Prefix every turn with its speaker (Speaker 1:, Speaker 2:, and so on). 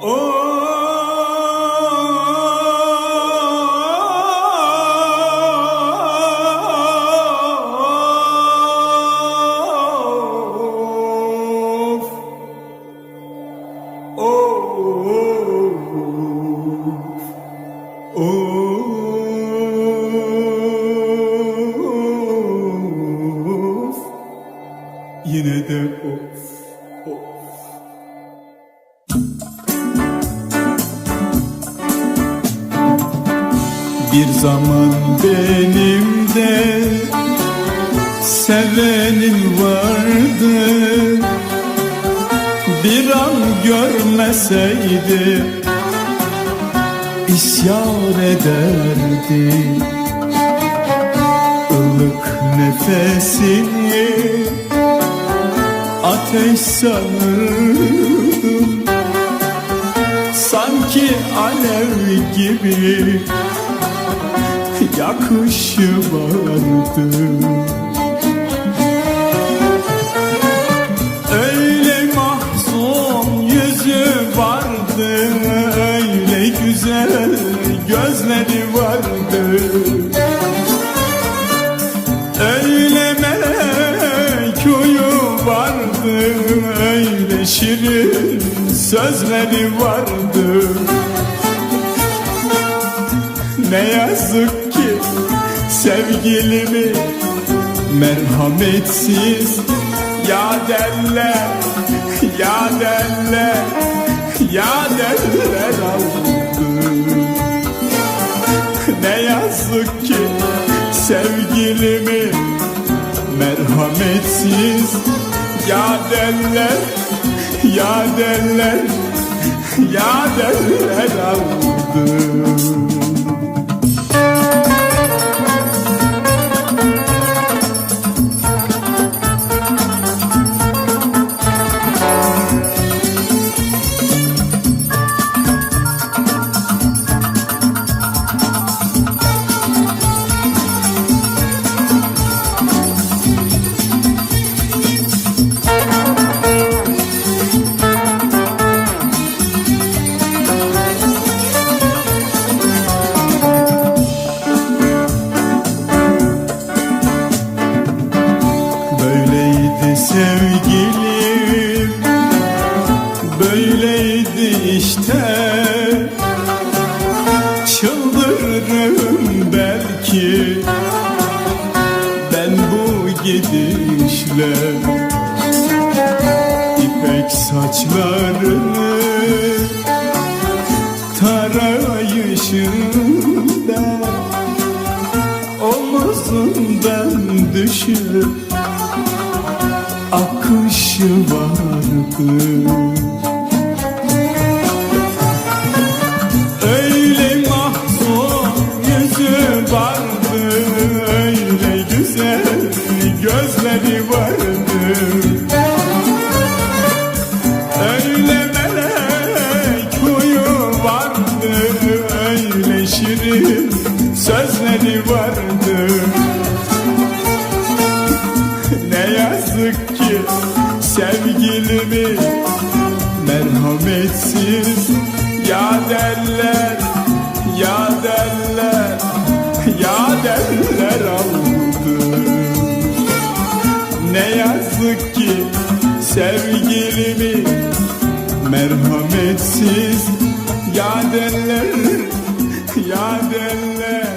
Speaker 1: Of Bir zaman benim de sevenim vardı. Bir an görmeseydi isyan ederdi. Ilık nefesini ateş sanırdım Sanki alev gibi yakışı şirin sözleri vardı Ne yazık ki sevgilimi merhametsiz ya derler ya derler ya derler aldı. Ne yazık ki sevgilimi merhametsiz ya derler ya derler ya derler aldı sevgilim. Böyleydi işte. Çıldırırım belki. Ben bu gidişle İpek saçlarını Tarayışında Omuzundan düşüp akışı vardı Öyle mahzun yüzü Öyle güzel gözleri vardı. Öyle melek huyu vardı Öyle şirin sözleri vardı sevgilimi. Merhametsiz ya derler ya derler ya derler aldı ne yazık ki sevgilimi merhametsiz ya derler ya derler